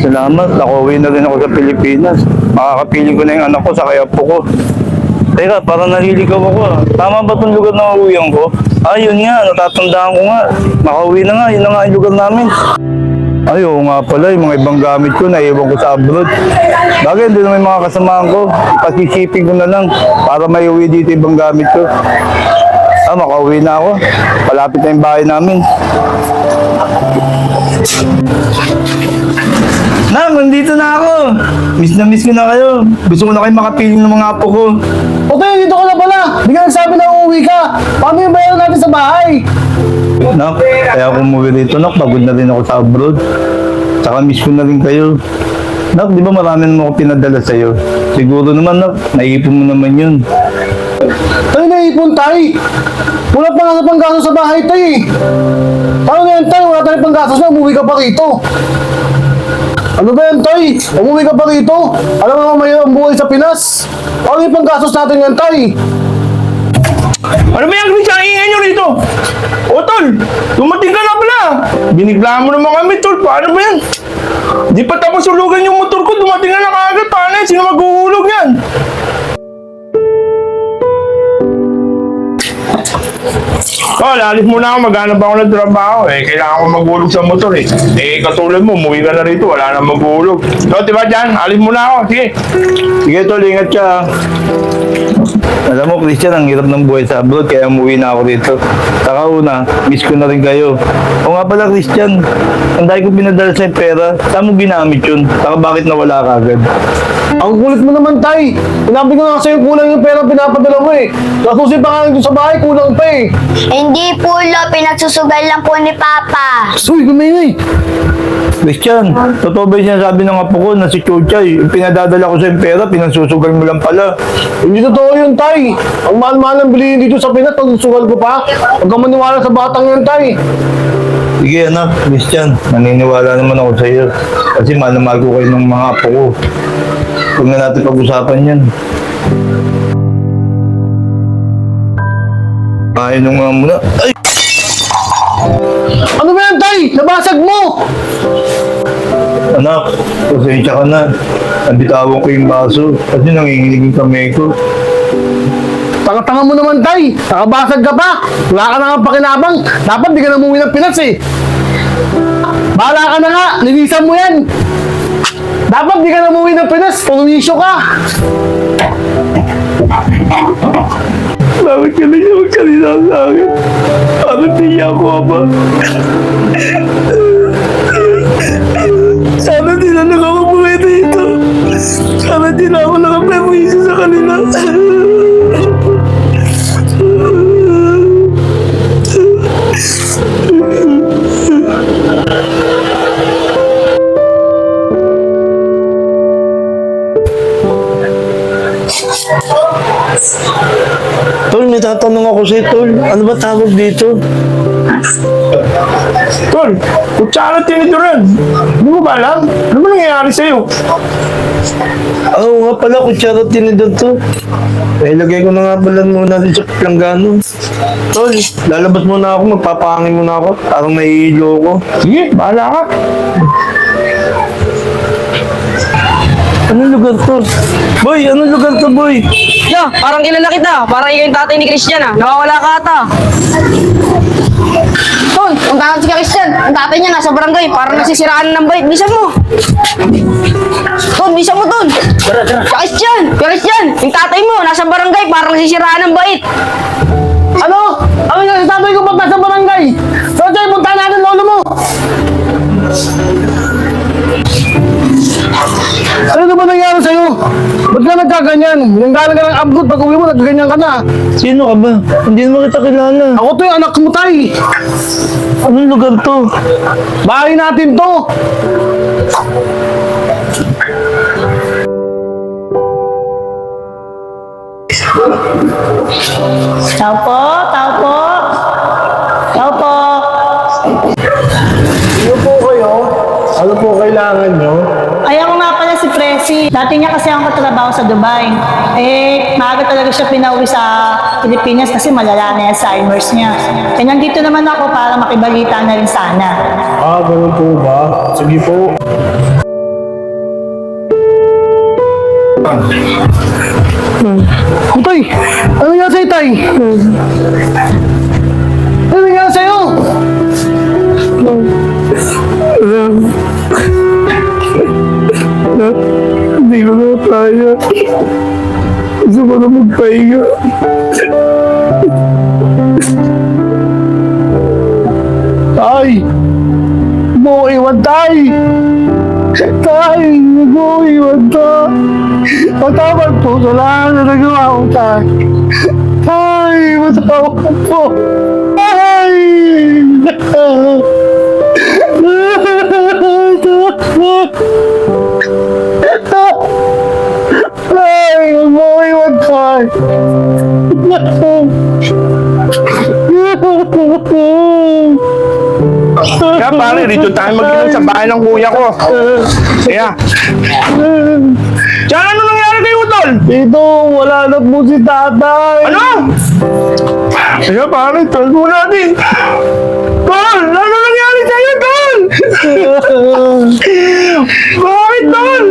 Salamat, nakauwi na rin ako sa Pilipinas. Makakapiling ko na yung anak ko sa kaya po ko. Teka, parang naliligaw ako ah. Tama ba itong lugar na uuwihan ko? Ah, yun nga, natatandaan ko nga. Nakauwi na nga, yun na nga yung lugar namin. Ay, oo nga pala, yung mga ibang gamit ko, naiwan ko sa abroad. Bagay, hindi naman yung mga kasamahan ko. Pasisipin ko na lang para may uwi dito ibang gamit ko. Ah, makauwi na ako. Palapit na yung bahay namin. Nang, nandito na ako. Miss na miss ko na kayo. Gusto ko na kayo makapiling ng mga apo ko. O tayo, dito ka na pala. Hindi ka nagsabi na uuwi ka. Paano yung bayaran natin sa bahay? Nak, kaya ako umuwi dito, nak. Pagod na rin ako sa abroad. Saka miss ko na rin kayo. Nak, di ba marami naman ako pinadala sa'yo? Siguro naman, nak. Naipon mo naman yun. Tayo naipon tayo. Wala pa nga sa panggastos sa bahay tayo eh. Paano na yan tayo? Wala tayong panggastos na. Umuwi ka pa rito. Ano ba yan tayo? Umuwi ka pa rito. Alam mo may ang buhay sa Pinas. Paano yung panggastos natin yan tayo? Ano ba yung sa ingay nyo rito? O, tol, dumating ka na pala. Biniglaan mo naman kami, tol. Paano ba yan? Di pa tapos hulugan yung motor ko, dumating ka na kaagad. Paano yan? Sino maghuhulog yan? Oh, lalis muna ako. Maghanap ako ng trabaho. Eh, kailangan ko maghulog sa motor eh. Eh, katulad mo, umuwi ka na rito. Wala na maghulog. So, diba dyan? Alis muna ako. Sige. Sige, tol, ingat ka. ah. Alam mo, Christian, ang hirap ng buhay sa abroad, kaya umuwi na ako dito. Saka una, miss ko na rin kayo. O nga pala, Christian, ang dahil ko pinadala sa'yo pera, saan mo ginamit yun? Saka bakit nawala ka agad? Ang kulit mo naman tay. Sinabi ko nga sa'yo kulang yung pera pinapadala mo eh. Gasusin pa nga sa bahay, kulang pa eh. Hindi po, lo. Pinagsusugal lang po ni Papa. Suy, gumingay. Christian, totoo ba yung sinasabi ng apo ko na si Chuchay, yung pinadadala ko sa'yo pera, pinansusugal mo lang pala. Hindi totoo yun, Tay. Ang mahal-mahal ng bilihin dito sa Pinas, pag sugal ko pa. Huwag kang maniwala sa batang yun, Tay. Sige anak, Christian, naniniwala naman ako sa iyo. Kasi mahal na mahal ko kayo ng mga apo ko. Huwag na natin pag-usapan yan. Ayaw nung mga muna. Ay! Ano ba yan, Tay? Nabasag mo! Anak, pasensya ka na. Nabitawan ko yung baso kasi nanginginig yung kamay ko. Tanga-tanga mo naman, Tay. Nakabasag ka pa. Wala ka na nga pakinabang. Dapat di ka na umuwi ng Pinas eh. Bahala ka na nga. Linisan mo yan. Dapat di ka na umuwi ng Pinas. Pulunisyo ka. Bakit ka nandiyan magsalita sa akin? Bakit niya ako, Ama? Sana di ako sa'yo, Tol. Ano ba tawag dito? Tol, kutsara tiniduran. Hindi mo ba alam? Ano ba nangyayari sa'yo? Oo nga pala, kutsara tinidor to. Eh, lagay ko na nga pala muna sa planggano. Tol, lalabas muna ako, magpapahangin muna ako. Parang nahihilo ko. Sige, bahala ka. Anong lugar to? Boy, anong lugar to, boy? Ya, parang kilala kita. Parang ikaw yung tatay ni Christian ah. Nakawala ka ata. Ton, ang tatay si Christian. Ang tatay niya nasa barangay. Parang nasisiraan ng bike. Bisan mo. Ton, bisan mo, Ton. Si Christian, si Christian. Yung tatay mo nasa barangay. Parang nasisiraan ng bait. Ka nagkaganyan? Yung galing ka ng abroad, pag uwi mo, nagkaganyan ka na. Sino ka ba? Hindi naman kita kilala. Ako to yung anak mo, tay. Anong lugar to? Bahay natin to. Tao po, tao po. Dati niya kasi ang katrabaho sa Dubai. Eh, maaga talaga siya pinauwi sa Pilipinas kasi malala na yan sa Alzheimer's niya. Eh, nandito naman ako para makibalita na rin sana. Ah, ganun po ba? Sige po. Hmm. Tay! Ano nga sa'yo, Tay? Hmm. Kaya. Gusto ko na magpahinga. Tay! Mo iwan, Tay! Tay! Mo iwan, Tay! Matawag po sa lahat na nagawa ko, Tay! Tay! Matawag po! Tay! Kaya pare, dito tayo mag sa bahay ng kuya ko. Kaya. Diyan, ano nangyari kay Utol? Dito, wala na po si tatay. Ano? Kaya pare, tol mo natin. Tol, ano nangyari sa'yo, tol? Bakit, tol?